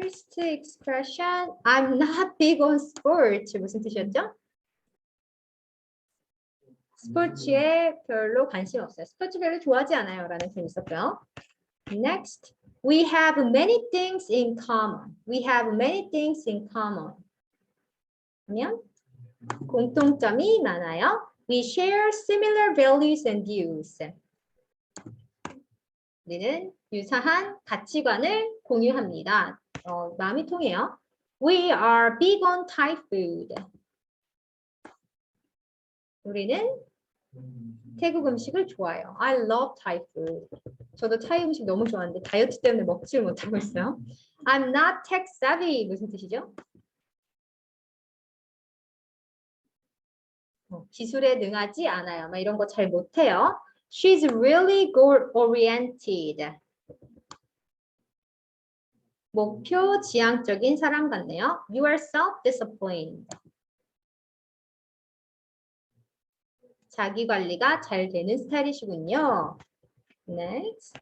first expression, I'm not big on sports. 무슨 뜻이었죠? 스포츠에 별로 관심 없어요. 스포츠 별로 좋아하지 않아요. 라는 표현이 있었고요. Next, we have many things in common. We have many things in common. 그러면 공통점이 많아요. We share similar values and views. 우리는 유사한 가치관을 공유합니다. 어, 마음이 통해요. We are big on Thai food. 우리는 태국 음식을 좋아해요. I love Thai food. 저도 타이 음식 너무 좋아하는데 다이어트 때문에 먹지를 못하고 있어요. I'm not tech savvy. 무슨 뜻이죠? 어, 기술에 능하지 않아요. 막 이런 거 잘 못해요. She's really goal oriented. 목표 지향적인 사람 같네요. You are self-disciplined. 자기 관리가 잘 되는 스타일이시군요. Next.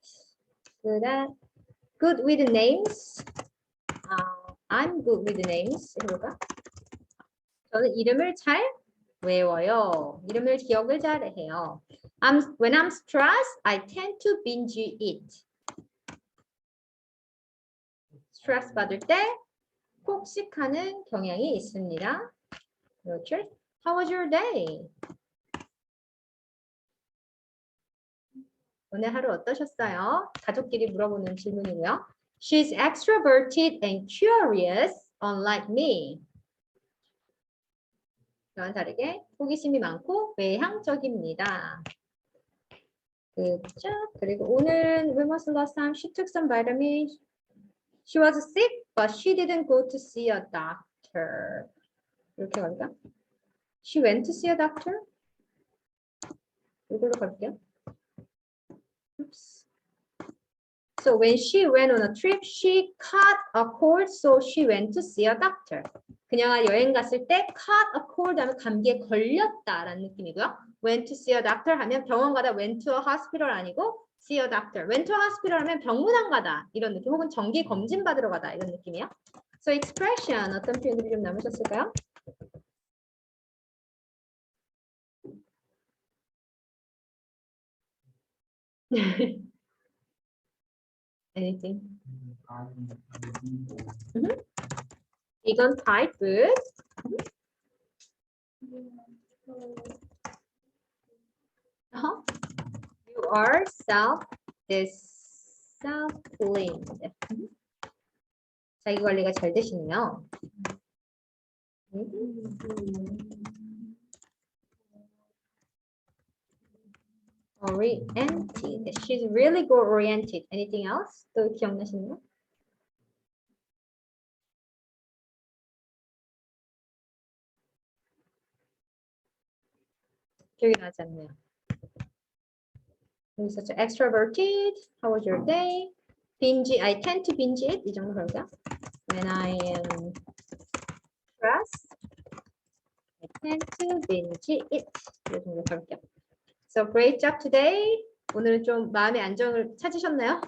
Good at good with names. 아, I'm good with names. 해볼까? 저는 이름을 잘 외워요. 이름을 기억을 잘 해요. I'm, when I'm stressed, I tend to binge eat. 스트레스 받을 때 폭식하는 경향이 있습니다. Richard, how was your day? 오늘 하루 어떠셨어요? 가족끼리 물어보는 질문이고요. She's extroverted and curious, unlike me. 저와 다르게 호기심이 많고 외향적입니다. 그죠? 그리고 오늘 when was the last time she took some vitamins? She was sick, but she didn't go to see a doctor. 이렇게 갈까? She went to see a doctor? 이걸로 갈게요. Oops. So when she went on a trip, she caught a cold, so she went to see a doctor. 그녀가 여행 갔을 때 caught a cold 하면 감기에 걸렸다라는 느낌이고요. went to see a doctor 하면 병원 가다 went to a hospital 아니고 see a doctor. went to hospital 하면 병문안 가다 이런 느낌 혹은 정기 검진 받으러 가다 이런 느낌이에요. So expression 어떤 표현들이 좀 남으셨을까요? Anything? Vegan Thai food. Uh-huh. You are self disciplined. 자기 관리가 잘 되시네요. Oriented. She's really good oriented. Anything else? 또 기억나시는 거? 기억이 나지 않네요. 여기 있었죠. Extroverted. How was your day? Binge. I tend to binge it. 이 정도 그럴까? When I am stressed, I tend to binge it. 이 정도 그럴게요. So great job today. 오늘은 좀 마음의 안정을 찾으셨나요?